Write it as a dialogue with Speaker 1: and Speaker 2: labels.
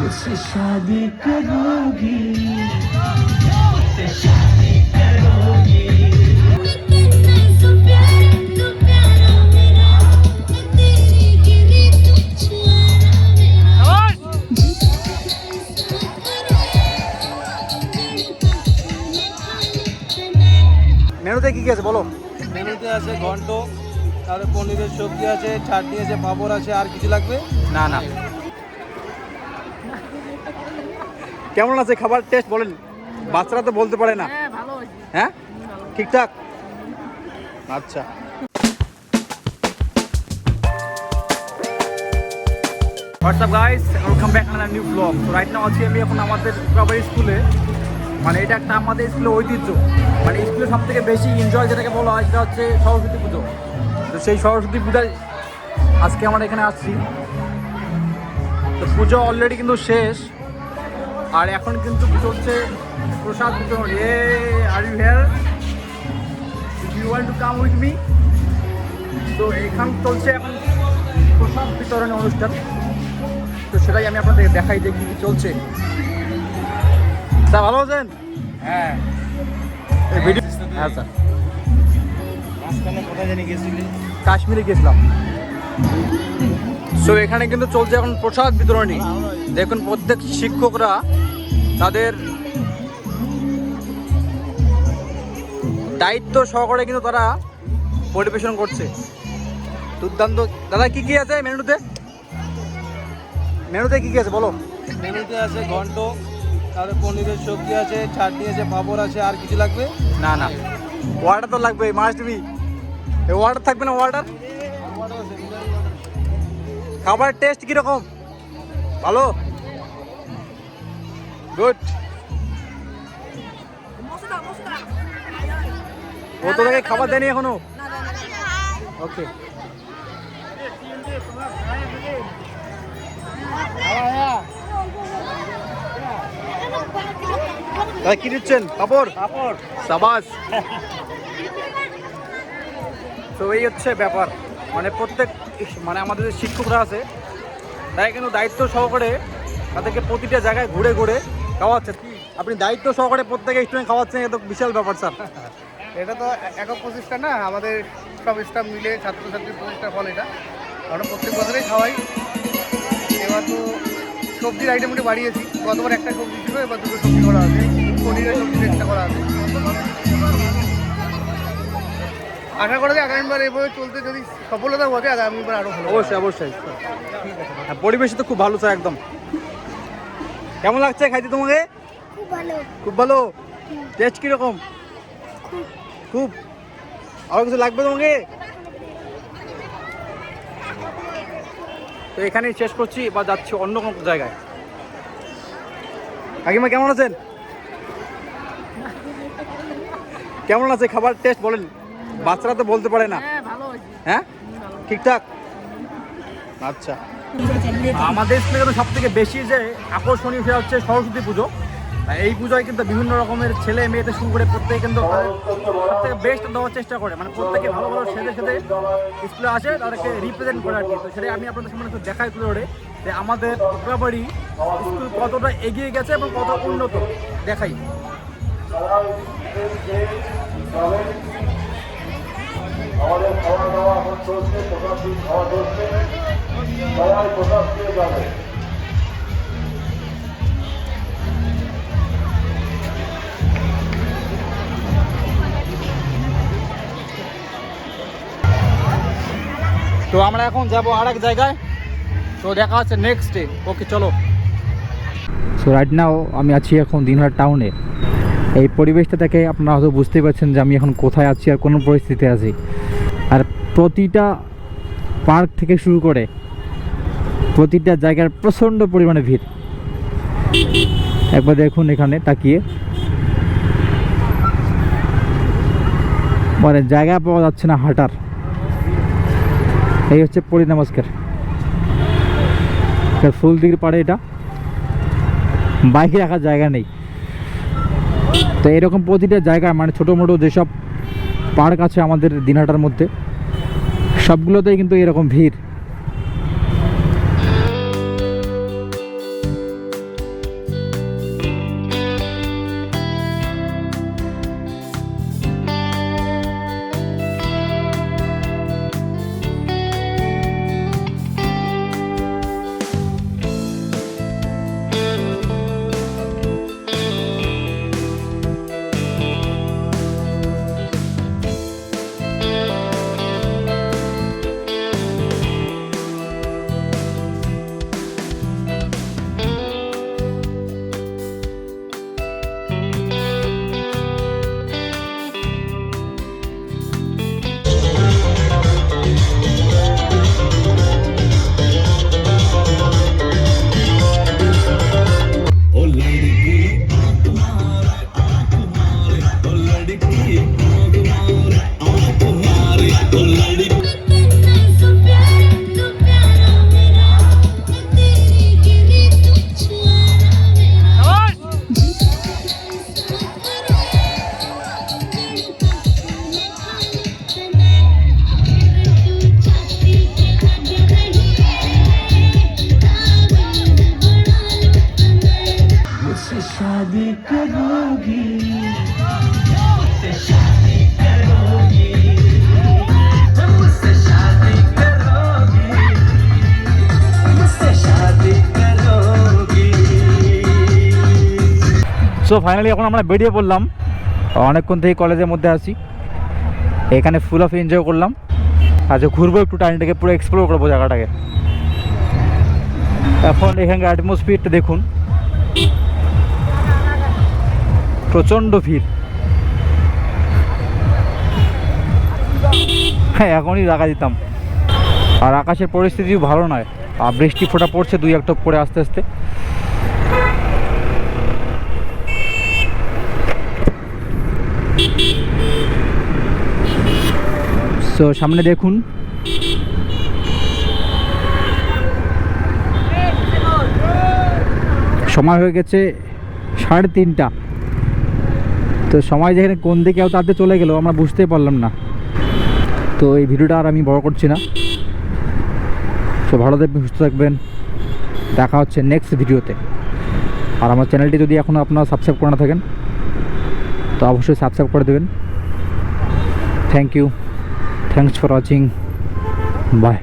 Speaker 1: मुझसे शादी करोगी मुझसे शादी करोगी
Speaker 2: तू प्यारा तू प्यारा मेरा मैं तेरी गिरी तू छुआरा मेरा
Speaker 3: মেনুতে কি কি আছে বলো
Speaker 4: মেনুতে আছে ঘন্ট তারপরে পনিরের সবজি আছে চাটনি আছে পাঁপড় আছে আর কিছু লাগবে
Speaker 3: না না কেমন আছে খাবার টেস্ট বলেন? বাচ্চারা তো বলতে পারে না। হ্যাঁ ঠিকঠাক? আচ্ছা। What's up guys welcome back new blog তো রাইট নাও আছি আমি এখন আমাদের উত্তরাবাড়ি স্কুলে মানে এটা একটা আমাদের স্কুলের ঐতিহ্য। মানে স্কুলে সব থেকে বেশি এনজয় যেটাকে বলা হয় সেটা হচ্ছে সরস্বতী পুজো। তো সেই সরস্বতী পূজায় আজকে আমরা এখানে আসছি। তো পুজো অলরেডি কিন্তু শেষ। আর এখন কিন্তু চলছে? প্রসাদ বিতরণ। এ are you here you want to come with me তো এখান চলছে এখন প্রসাদ বিতরণের অনুষ্ঠান। তো সেটাই আমি আপনাদের দেখাই যে কি চলছে। স্যার ভালো আছেন?
Speaker 4: হ্যাঁ।
Speaker 3: ভিডিও হ্যাঁ স্যার।
Speaker 4: মাঝখানে কোথায় জানি গেছিলি?
Speaker 3: কাশ্মীরে গেছিলাম। সো এখানে কিন্তু চলছে এখন প্রসাদ বিতরণী। দেখুন প্রত্যেক শিক্ষকরা তাদের দায়িত্ব সহকারে কিন্তু তারা পরিবেশন করছে। দুর্দান্ত। দাদা কি কি আছে মেনুতে? মেনুতে কি কি আছে বলো।
Speaker 4: মেনুতে আছে ঘন্ট তারপরে পনিরের সবজি আছে চাটনি আছে পাঁপড় আছে আর কিছু লাগবে?
Speaker 3: না না। ওয়াটার তো লাগবে মাস্ট বি। ওয়াটার থাকবে না ওয়াটার খাবার টেস্ট কীরকম? ভালো? গুড ও তো তোকে খাবার দেয়নি এখনও? ওকে দাদা কি দিচ্ছেন? কাপড়
Speaker 4: পাঁপড়।
Speaker 3: সাবাস। তো এই হচ্ছে ব্যাপার। মানে প্রত্যেক মানে আমাদের যে শিক্ষকরা আছে, তারা কিন্তু দায়িত্ব সহকারে তাদেরকে প্রতিটা জায়গায় ঘুরে ঘুরে খাওয়াচ্ছে। আপনি দায়িত্ব সহকারে প্রত্যেক স্টুডেন্ট খাওয়াচ্ছেন এটা বিশাল ব্যাপার, স্যার।
Speaker 4: এটা তো একক প্রচেষ্টা না, আমাদের সব স্টাফ মিলে, ছাত্রছাত্রীর প্রচেষ্টার ফল এটা। আমরা প্রত্যেক বছরেই খাওয়াই। এবার তো সবজির আইটেমটা বাড়িয়েছি। গতবার একটা সবজি ছিল, এবার দুটো সবজি করা আছে। পনিরের সবজি চেষ্টা করা আছে। আশা করা যায় আগামীবার এভাবে চলতে যদি সফলতা ঘটে আগামীবার আরও ভালো
Speaker 3: অবশ্যই অবশ্যই। হ্যাঁ, পরিবেশ তো খুব ভালো স্যার একদম। কেমন লাগছে খাইতে তোমাকে?
Speaker 2: খুব ভালো।
Speaker 3: খুব ভালো? টেস্ট কীরকম? খুব। আরও কিছু লাগবে তোমাকে? তো এখানেই শেষ করছি বা যাচ্ছি অন্য কোনো জায়গায়। কাকিমা কেমন আছেন? কেমন আছে খাবার? টেস্ট বলেন। বাচ্চারা তো বলতে পারে না। হ্যাঁ ঠিকঠাক? আচ্ছা। আমাদের স্কুলে কিন্তু সব থেকে বেশি যে আকর্ষণীয় সেটা হচ্ছে সরস্বতী পুজো। এই পুজোয় কিন্তু বিভিন্ন রকমের ছেলে মেয়েদের শুরু করে প্রত্যেকে কিন্তু সব থেকে বেস্ট দেওয়ার চেষ্টা করে। মানে প্রত্যেকে ভালো ভালো সেজে সেজে স্কুলে আসে তাদেরকে রিপ্রেজেন্ট করে আর কি। তো সেটাই আমি আপনাদের সামনে একটু দেখাই তুলে ধরে যে আমাদের উত্তরাবাড়ি স্কুল কতটা এগিয়ে গেছে এবং কত উন্নত দেখাই।
Speaker 5: খাওয়া সবাই দিয়ে যাবে।
Speaker 3: তো আমরা এখন যাব আর এক জায়গায়। তো দেখা হচ্ছে নেক্সট ডে ওকে চলো। সো রাইট নাও আমি আছি এখন দিনহাট টাউনে এই পরিবেশটা থেকে আপনারা হয়তো বুঝতেই পারছেন যে আমি এখন কোথায় আছি আর কোন পরিস্থিতিতে আছি। আর প্রতিটা পার্ক থেকে শুরু করে প্রতিটা জায়গার প্রচণ্ড পরিমাণে ভিড়। একবার দেখুন এখানে, তাকিয়ে। মানে জায়গা পাওয়া যাচ্ছে না হাঁটার। এই হচ্ছে পরি নমস্কার। ফুল দিঘির পাড়ে এটা। বাইকে রাখার জায়গা নেই। তো এরকম প্রতিটা জায়গা মানে ছোটো মোটো যেসব পার্ক আছে আমাদের দিনহাটার মধ্যে। সবগুলোতেই কিন্তু এরকম ভিড়।
Speaker 1: करोगी मुझसे शादी करोगी मुझसे शादी करोगी मुझसे शादी करोगी
Speaker 3: সো ফাইনালি এখন আমরা বেরিয়ে পড়লাম অনেকক্ষণ থেকে কলেজের মধ্যে আছি এখানে ফুল অফ এনজয় করলাম আচ্ছা ঘুরবো একটু টাইমটাকে পুরো এক্সপ্লোর করবো জায়গাটাকে এখন এখানকার অ্যাটমসফিয়ারটা দেখুন প্রচণ্ড ভিড়। হ্যাঁ এখনই রাখা দিতাম। আর আকাশের পরিস্থিতিও ভালো নয়। আর বৃষ্টি ফোটা পড়ছে দুই এক পরে আস্তে আস্তে। সো সামনে দেখুন। সময় হয়ে গেছে সাড়ে তিনটা। তো সময় যেখানে কোন দিকে তাতে চলে গেল, আমরা বুঝতেই পারলাম না। তো এই ভিডিওটা আর আমি বড় করছি না। তো ভালো থাকবেন সুস্থ থাকবেন। দেখা হচ্ছে নেক্সট ভিডিওতে। আর আমার চ্যানেলটি যদি এখনও আপনারা সাবস্ক্রাইব করে না থাকেন, তো অবশ্যই সাবস্ক্রাইব করে দেবেন। Thank you thanks for watching bye